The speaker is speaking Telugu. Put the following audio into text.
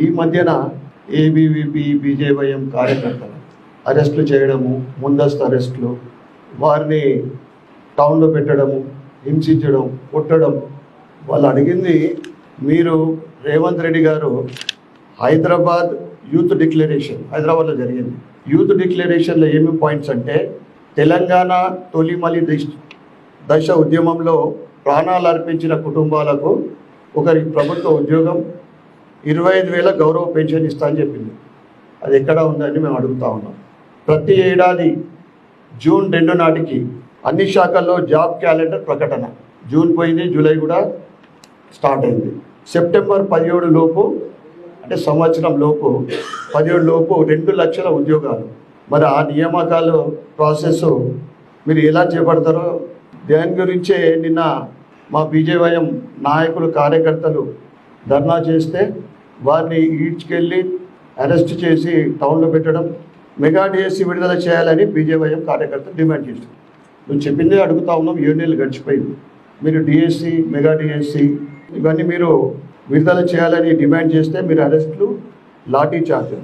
ఈ మధ్యన ఏబీవీపీ బీజేవైఎం కార్యకర్తలు అరెస్టులు చేయడము ముందస్తు అరెస్టులు వారిని టౌన్లో పెట్టడము హింసించడం కొట్టడం. వాళ్ళు అడిగింది మీరు రేవంత్ రెడ్డి గారు హైదరాబాద్ యూత్ డిక్లరేషన్ హైదరాబాద్లో జరిగింది. యూత్ డిక్లరేషన్లో ఏమేమి పాయింట్స్ అంటే తెలంగాణ తొలిమలి దిశ దశ ఉద్యమంలో ప్రాణాలు అర్పించిన కుటుంబాలకు ఒకరి ప్రభుత్వ ఉద్యోగం ఇరవై ఐదు వేల గౌరవ పెన్షన్ ఇస్తా అని చెప్పింది. అది ఎక్కడ ఉందని మేము అడుగుతా ఉన్నాం. ప్రతి ఏడాది జూన్ రెండు నాటికి అన్ని శాఖల్లో జాబ్ క్యాలెండర్ ప్రకటన. జూన్ పోయింది జూలై కూడా స్టార్ట్ అయింది. సెప్టెంబర్ పదిహేడు లోపు అంటే సంవత్సరం లోపు పదిహేడు లోపు రెండు లక్షల ఉద్యోగాలు. మరి ఆ నియామకాలు ప్రాసెస్ మీరు ఎలా చేపడతారో? దాని గురించే నిన్న మా బీజేవైఎం నాయకులు కార్యకర్తలు ధర్నా చేస్తే వారిని ఈడ్చుకెళ్ళి అరెస్ట్ చేసి టౌన్లో పెట్టడం మెగా డిఎస్సి విడుదల చేయాలని బీజేవైఎం కార్యకర్తలు డిమాండ్ చేశారు నువ్వు చెప్పిందే అడుగుతా ఉన్నాం ఏడు నెలలు గడిచిపోయింది. మీరు డిఎస్సి మెగా డిఎస్సి ఇవన్నీ మీరు విడుదల చేయాలని డిమాండ్ చేస్తే మీరు అరెస్టులు లాఠీ చార్జ్